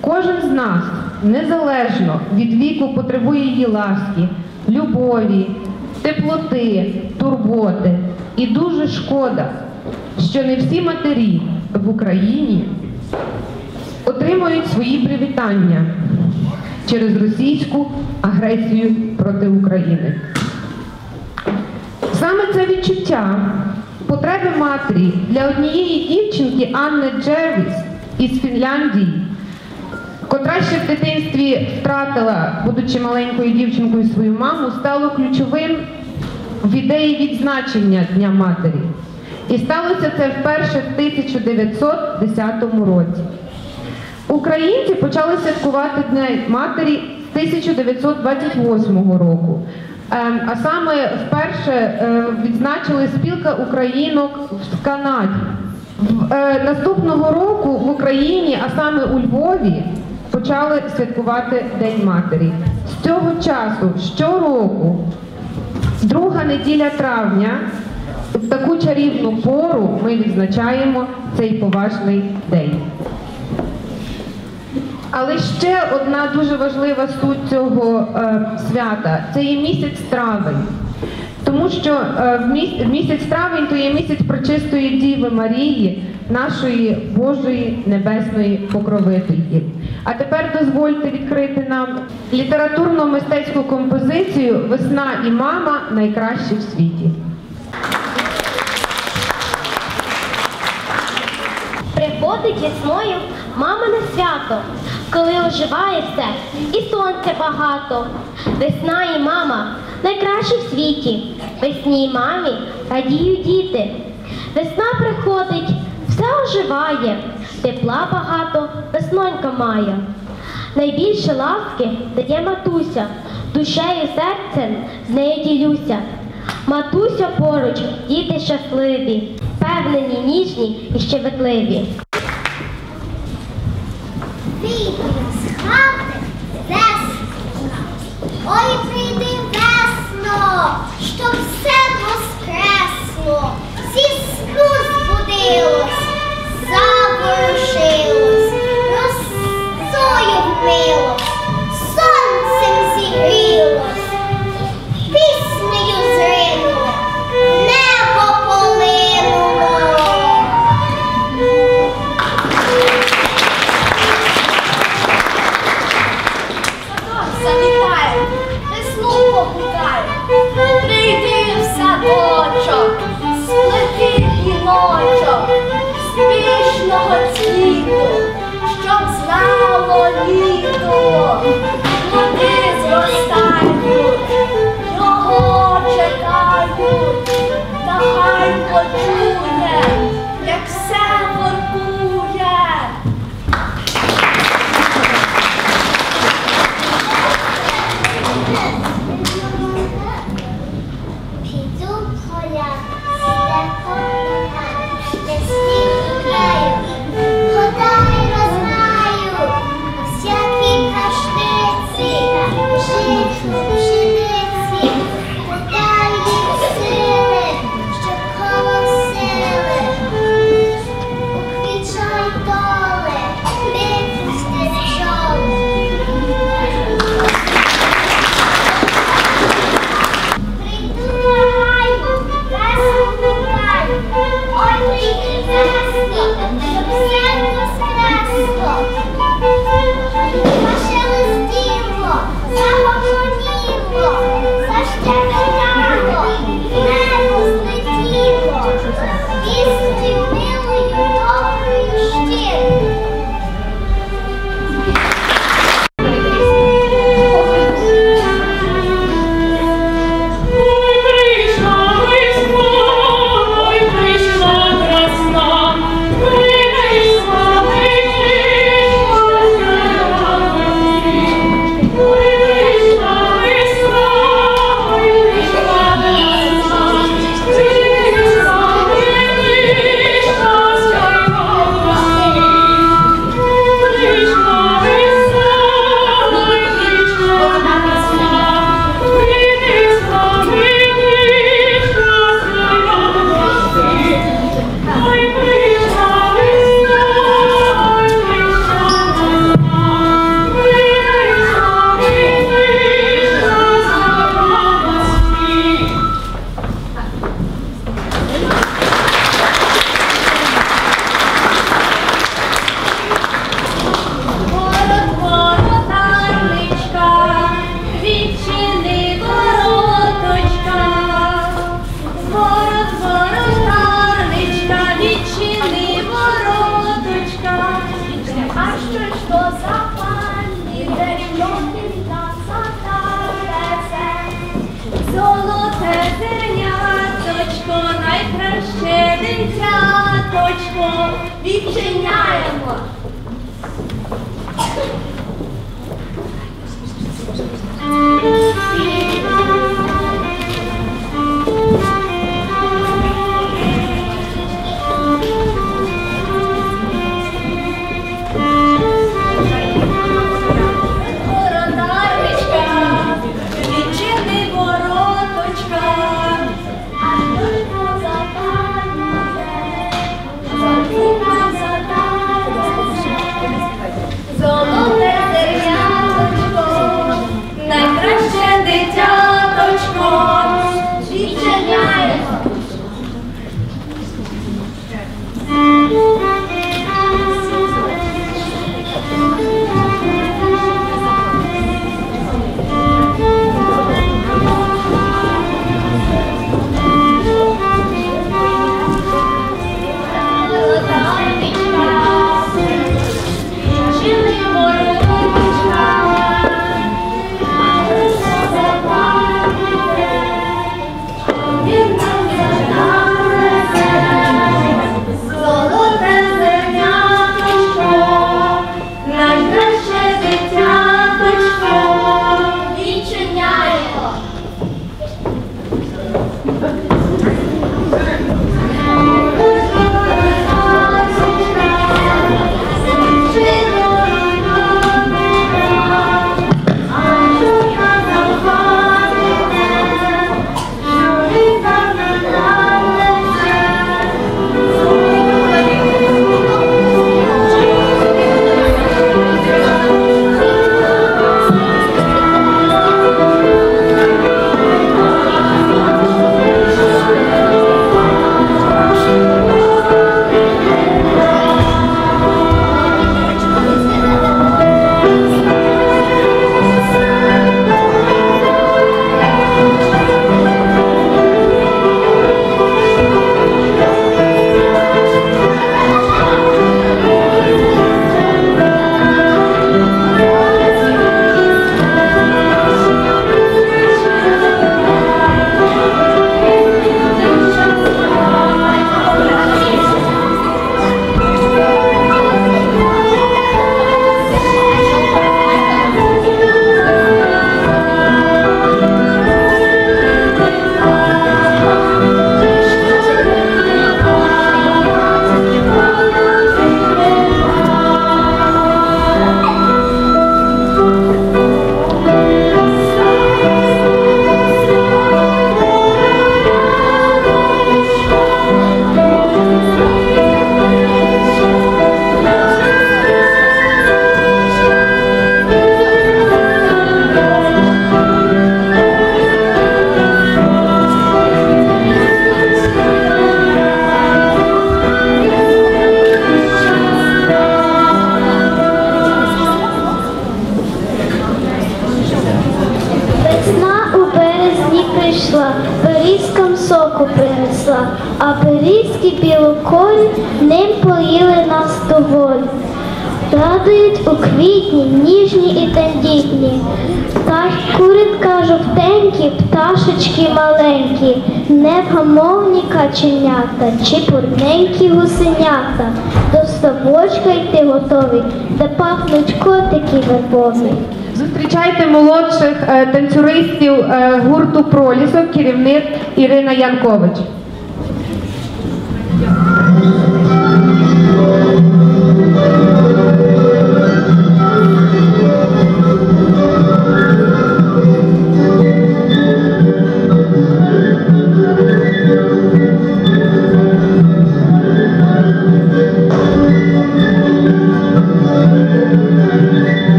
Кожен з нас незалежно від віку потребує її ласки, любові, теплоти, турботи. І дуже шкода, що не всі матері в Україні отримують свої привітання через російську агресію проти України. Саме це відчуття потреби матері для однієї дівчинки Анни Джервіс із Фінляндії, котра ще в дитинстві втратила, будучи маленькою дівчинкою, свою маму, стало ключовим в ідеї відзначення Дня матері. І сталося це вперше в 1910 році. Українці почали святкувати День матері з 1928 року. Ем, А саме вперше е, відзначили спілка українок в Канаді. Е, Наступного року в Україні, а саме у Львові, почали святкувати День матері. З цього часу щороку, друга неділя травня, в таку чарівну пору ми відзначаємо цей поважний день. Але ще одна дуже важлива суть цього е, свята це є місяць травень. Тому що е, місяць травень то є місяць прочистої Діви Марії, нашої Божої небесної покровительки. А тепер дозвольте відкрити нам літературно-мистецьку композицію Весна і мама найкращі в світі. Приходить весною мамине свято, коли оживає все і сонця багато. Весна і мама найкращі в світі. Весні і мамі радіють діти. Весна приходить, оживає, тепла багато, веснонька має. Найбільше ласки дає матуся, душею серцем з нею ділюся. Матуся поруч, діти щасливі, впевнені, ніжні і щебетливі. Вийди з літо, плоди зростають, його чекають, та хай почує, дитяточко, Прийшла, соку принесла, а берізки білокорі ним поїли нас доволі. Радують у квітні, ніжні і тендітні, та куритка жовтенькі, пташечки маленькі, невгамовні каченята, чи пурненькі гусенята, до ставочка йти готові, де пахнуть котики вербові. Зустрічайте молодших е, танцюристів е, гурту Пролісок, керівник Ірина Янкович.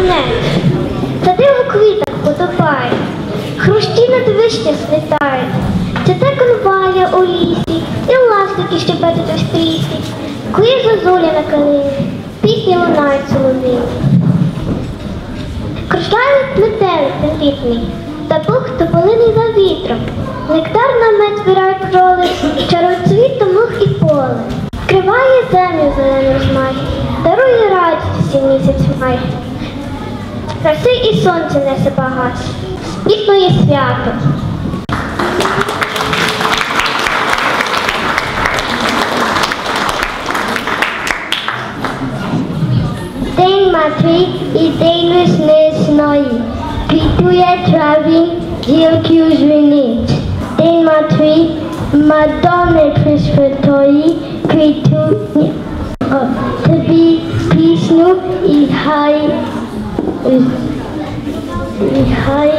Стрибонець, сади у квітах потопають, хрущі над вишня слітають, цвіте конвалія у лісі, і ластики щебетуть у стрісі, кує зозуля на калині, пісні лунають солов'ї. Кружляють метелик тендітний, та Бог тополиний за вітром. Нектар на мед збирають бджоли, чарують цвітом луг і поле. Вкриває землю зелений розмай, дарує радість всі місяць май. Краси і сонце несе багат, спітнує свято. День матері і день весняної. Квітує траві, зірки у звінить. День матері, Мадонни Пресвятої, квітує о, тобі пісню і хай, і хай